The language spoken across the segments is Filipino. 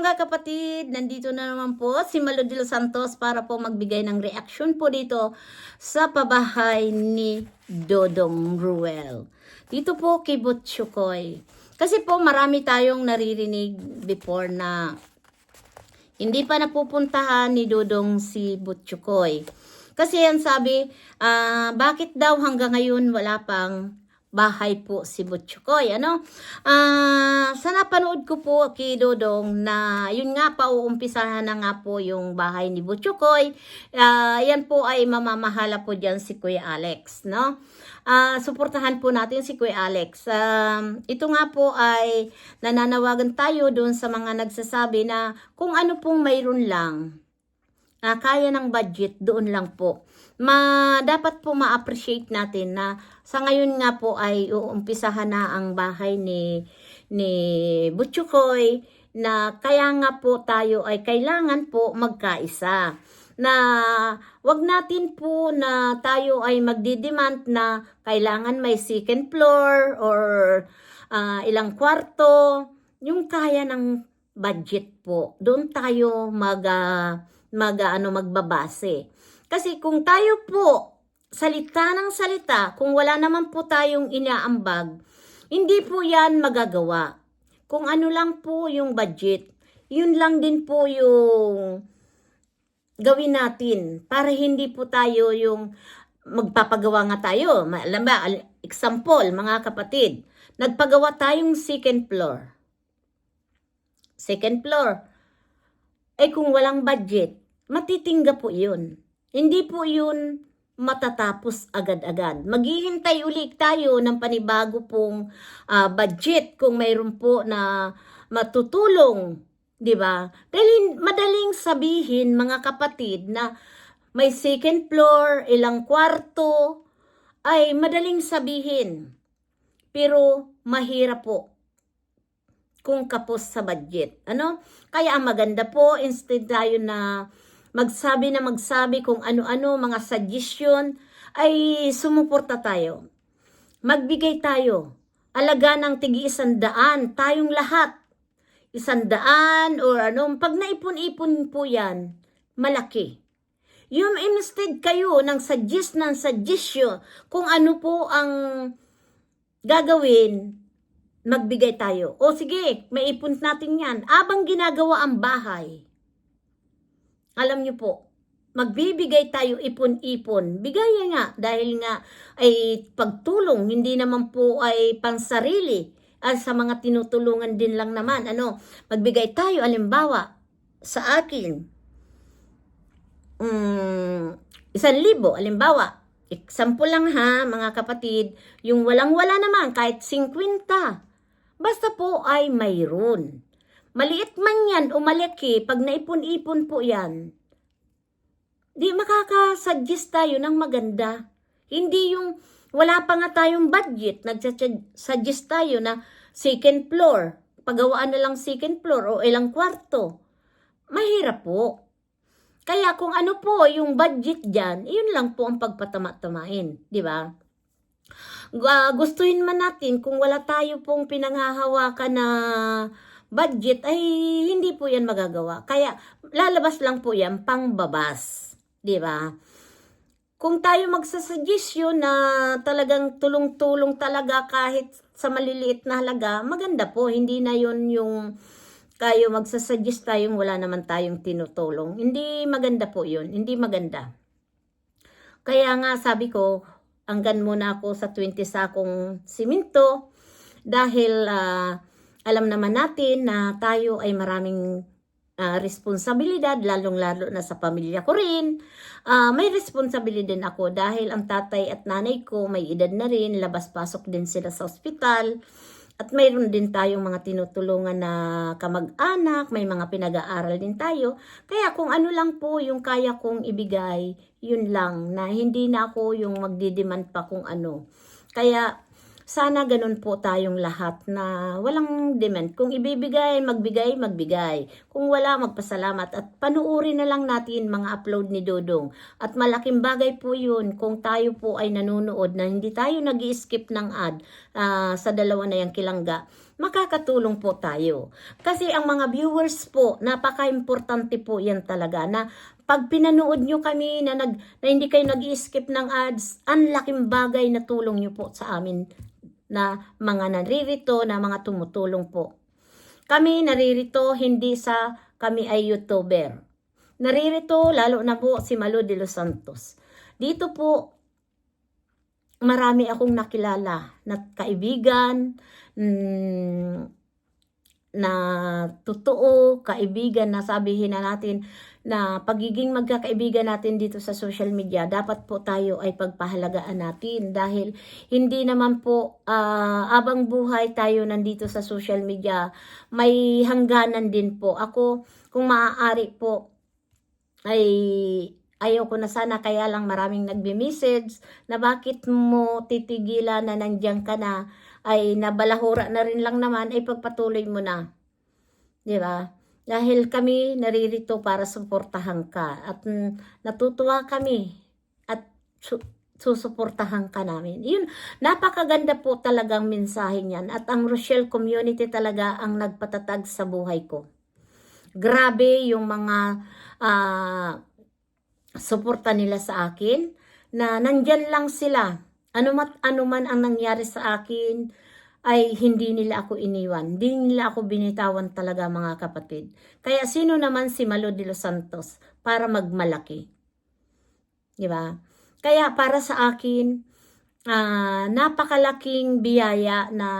mga kapatid, nandito na naman po si Malo de los Santos para po magbigay ng reaction po dito sa pabahay ni Dodong Ruel. Dito po kay Butchukoy. Kasi po marami tayong naririnig before na hindi pa napupuntahan ni Dodong si Butchukoy. Kasi yan sabi, ah, bakit daw hanggang ngayon wala pang bahay po si Butchukoy, ano? Ah, sa napanood ko po kay Dodong na yun nga pa uumpisahan na nga po yung bahay ni Butchukoy. Ah, yan po ay mamamahala po diyan si Kuya Alex, no? Ah, suportahan po natin si Kuya Alex. Um, ito nga po ay nananawagan tayo doon sa mga nagsasabi na kung ano pong mayroon lang na kaya ng budget doon lang po. Ma dapat po ma-appreciate natin na sa ngayon nga po ay uumpisahan na ang bahay ni ni Butchukoy na kaya nga po tayo ay kailangan po magkaisa na wag natin po na tayo ay magdidemand na kailangan may second floor or ah, ilang kwarto yung kaya ng budget po doon tayo mag ah, mag ah, ano magbabase kasi kung tayo po salita ng salita kung wala naman po tayong inaambag hindi po yan magagawa kung ano lang po yung budget yun lang din po yung gawin natin para hindi po tayo yung magpapagawa nga tayo. Alam ba, example, mga kapatid, nagpagawa tayong second floor. Second floor. Eh kung walang budget, matitingga po yun. Hindi po yun matatapos agad-agad. Maghihintay ulit tayo ng panibago pong ah, budget kung mayroon po na matutulong 'di ba? Dahil madaling sabihin mga kapatid na may second floor, ilang kwarto ay madaling sabihin. Pero mahirap po kung kapos sa budget. Ano? Kaya ang maganda po instead tayo na magsabi na magsabi kung ano-ano mga suggestion ay sumuporta tayo. Magbigay tayo. Alaga ng tigi isandaan, tayong lahat isandaan or ano, pag naipon-ipon po yan, malaki. Yung instead kayo ng suggest ng suggestion kung ano po ang gagawin, magbigay tayo. O sige, maipon natin yan. Abang ginagawa ang bahay. Alam niyo po, magbibigay tayo ipon-ipon. Bigay nga dahil nga ay pagtulong, hindi naman po ay pansarili at sa mga tinutulungan din lang naman. Ano, magbigay tayo, alimbawa, sa akin, mm, isang libo, alimbawa, example lang ha, mga kapatid, yung walang-wala naman, kahit 50, basta po ay mayroon. Maliit man yan o malaki, pag naipon-ipon po yan, di makakasuggest tayo ng maganda. Hindi yung wala pa nga tayong budget, nagsuggest tayo na second floor, pagawaan na lang second floor o ilang kwarto. Mahirap po. Kaya kung ano po yung budget dyan, yun lang po ang pagpatama-tamain, di ba? Gu- gustuhin man natin kung wala tayo pong pinanghahawakan na budget ay hindi po yan magagawa. Kaya lalabas lang po yan pangbabas, di ba? Kung tayo magsasuggest na talagang tulong-tulong talaga kahit sa maliliit na halaga, maganda po. Hindi na yun yung kayo magsasuggest tayong wala naman tayong tinutulong. Hindi maganda po yun. Hindi maganda. Kaya nga sabi ko, hanggan muna ako sa 20 sakong siminto dahil ah, alam naman natin na tayo ay maraming ah, responsibilidad, lalong-lalo na sa pamilya ko rin. Ah, may responsibilidad din ako dahil ang tatay at nanay ko may edad na rin, labas-pasok din sila sa ospital. At mayroon din tayong mga tinutulungan na kamag-anak, may mga pinag-aaral din tayo. Kaya kung ano lang po yung kaya kong ibigay, yun lang, na hindi na ako yung magdidemand pa kung ano. Kaya sana ganun po tayong lahat na walang demand. Kung ibibigay, magbigay, magbigay. Kung wala, magpasalamat. At panuuri na lang natin mga upload ni Dodong. At malaking bagay po yun kung tayo po ay nanonood na hindi tayo nag skip ng ad ah, sa dalawa na yung kilangga. makakatulong po tayo. Kasi ang mga viewers po, napaka-importante po yan talaga na pag pinanood nyo kami na, nag, na hindi kayo nag-skip ng ads, ang laking bagay na tulong nyo po sa amin na mga naririto, na mga tumutulong po. Kami naririto hindi sa kami ay YouTuber. Naririto lalo na po si Malo de los Santos. Dito po marami akong nakilala na kaibigan mm, na totoo, kaibigan na sabihin na natin na pagiging magkakaibigan natin dito sa social media, dapat po tayo ay pagpahalagaan natin dahil hindi naman po ah, abang buhay tayo nandito sa social media, may hangganan din po. Ako, kung maaari po, ay ayaw ko na sana kaya lang maraming nagbi-message na bakit mo titigilan na nandiyan ka na ay nabalahura na rin lang naman ay pagpatuloy mo na. 'Di ba? Dahil kami naririto para suportahan ka at natutuwa kami at su- susuportahan ka namin. Yun, napakaganda po talagang mensahe niyan at ang Rochelle community talaga ang nagpatatag sa buhay ko. Grabe yung mga ah, suporta nila sa akin na nandyan lang sila. Ano, mat, ano man ang nangyari sa akin ay hindi nila ako iniwan. Hindi nila ako binitawan talaga mga kapatid. Kaya sino naman si Malo de los Santos para magmalaki? Di ba? Kaya para sa akin, ah, napakalaking biyaya na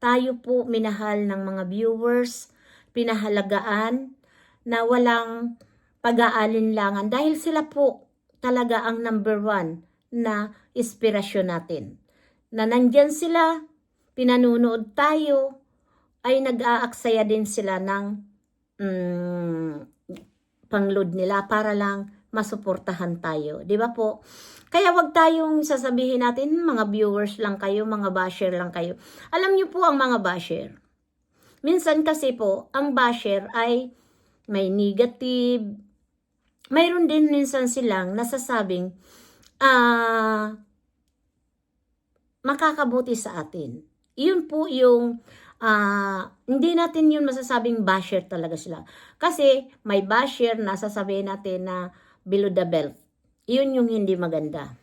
tayo po minahal ng mga viewers, pinahalagaan, na walang pag-aalinlangan dahil sila po talaga ang number one na inspirasyon natin. Na nandyan sila, pinanunood tayo, ay nag-aaksaya din sila ng mm, pangload nila para lang masuportahan tayo. Di ba po? Kaya wag tayong sasabihin natin, mga viewers lang kayo, mga basher lang kayo. Alam niyo po ang mga basher. Minsan kasi po, ang basher ay may negative, mayroon din minsan silang nasasabing ah makakabuti sa atin. Yun po yung ah, hindi natin yun masasabing basher talaga sila. Kasi may basher na sasabihin natin na below the belt. Yun yung hindi maganda.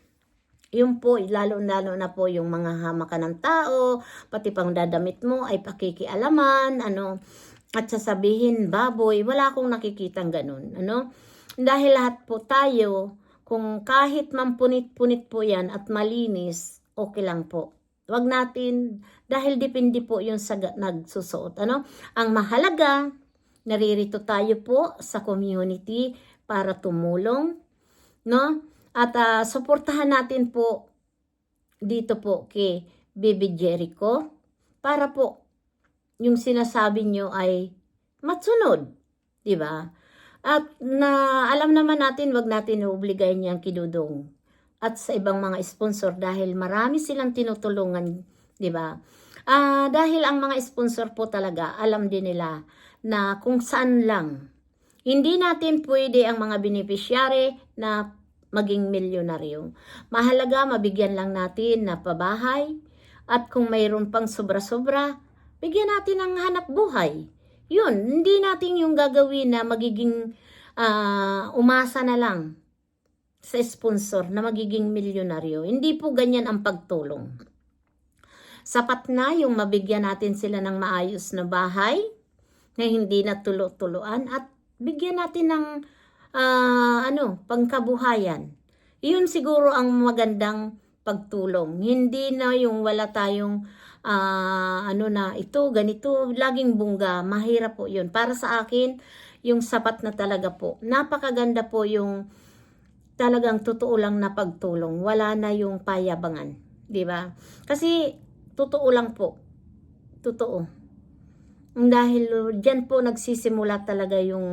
Yun po, lalo-lalo na po yung mga hamakan ng tao, pati pang dadamit mo ay pakikialaman, ano, at sasabihin, baboy, wala akong nakikitang ganun, ano. Dahil lahat po tayo, kung kahit mampunit-punit po yan at malinis, okay lang po. Wag natin, dahil depende po yung sa nagsusuot, ano. Ang mahalaga, naririto tayo po sa community para tumulong, no? At ah, suportahan natin po dito po kay Baby Jericho para po yung sinasabi nyo ay matsunod, di ba? At na alam naman natin, wag natin uobligayin niyang kidudong at sa ibang mga sponsor dahil marami silang tinutulungan, di ba? Ah, dahil ang mga sponsor po talaga, alam din nila na kung saan lang. Hindi natin pwede ang mga beneficiary na maging milyonaryo. Mahalaga, mabigyan lang natin na pabahay at kung mayroon pang sobra-sobra, bigyan natin ng hanap buhay. Yun, hindi natin yung gagawin na magiging ah, umasa na lang sa sponsor na magiging milyonaryo. Hindi po ganyan ang pagtulong. Sapat na yung mabigyan natin sila ng maayos na bahay na hindi na tulo-tuluan at bigyan natin ng ah, ano, pangkabuhayan. Iyon siguro ang magandang pagtulong. Hindi na yung wala tayong ah, ano na ito, ganito, laging bungga. Mahirap po yun. Para sa akin, yung sapat na talaga po. Napakaganda po yung talagang totoo lang na pagtulong. Wala na yung payabangan. Ba? Kasi totoo lang po. Totoo. Dahil dyan po nagsisimula talaga yung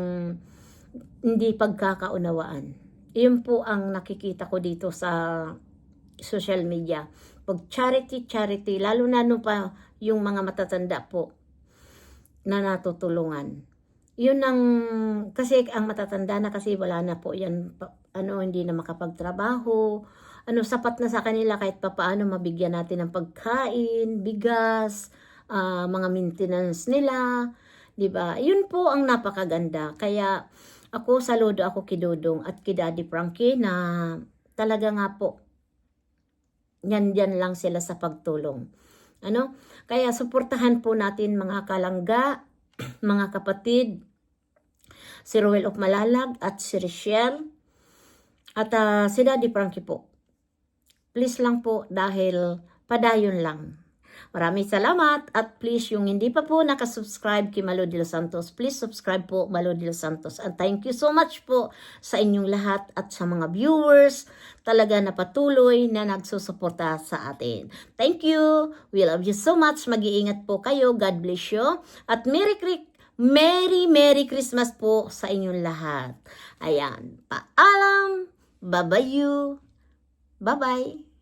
hindi pagkakaunawaan. Iyon po ang nakikita ko dito sa social media. Pag charity, charity, lalo na no pa yung mga matatanda po na natutulungan. Yun ang, kasi ang matatanda na kasi wala na po yan, ano, hindi na makapagtrabaho, ano, sapat na sa kanila kahit papaano mabigyan natin ng pagkain, bigas, ah, mga maintenance nila, 'di ba? Yun po ang napakaganda. Kaya ako saludo ako kay Dudong at kay Daddy Frankie na talaga nga po yan yan lang sila sa pagtulong. Ano? Kaya suportahan po natin mga kalangga, mga kapatid, si Ruel of Malalag at si Richelle at ah, si Daddy Frankie po. Please lang po dahil padayon lang. Maraming salamat at please yung hindi pa po nakasubscribe kay Malo de los Santos, please subscribe po Malo de los Santos. And thank you so much po sa inyong lahat at sa mga viewers talaga na patuloy na nagsusuporta sa atin. Thank you. We love you so much. Mag-iingat po kayo. God bless you. At Merry. Merry, Merry Christmas po sa inyong lahat. Ayan. Paalam. Bye-bye you. Bye-bye.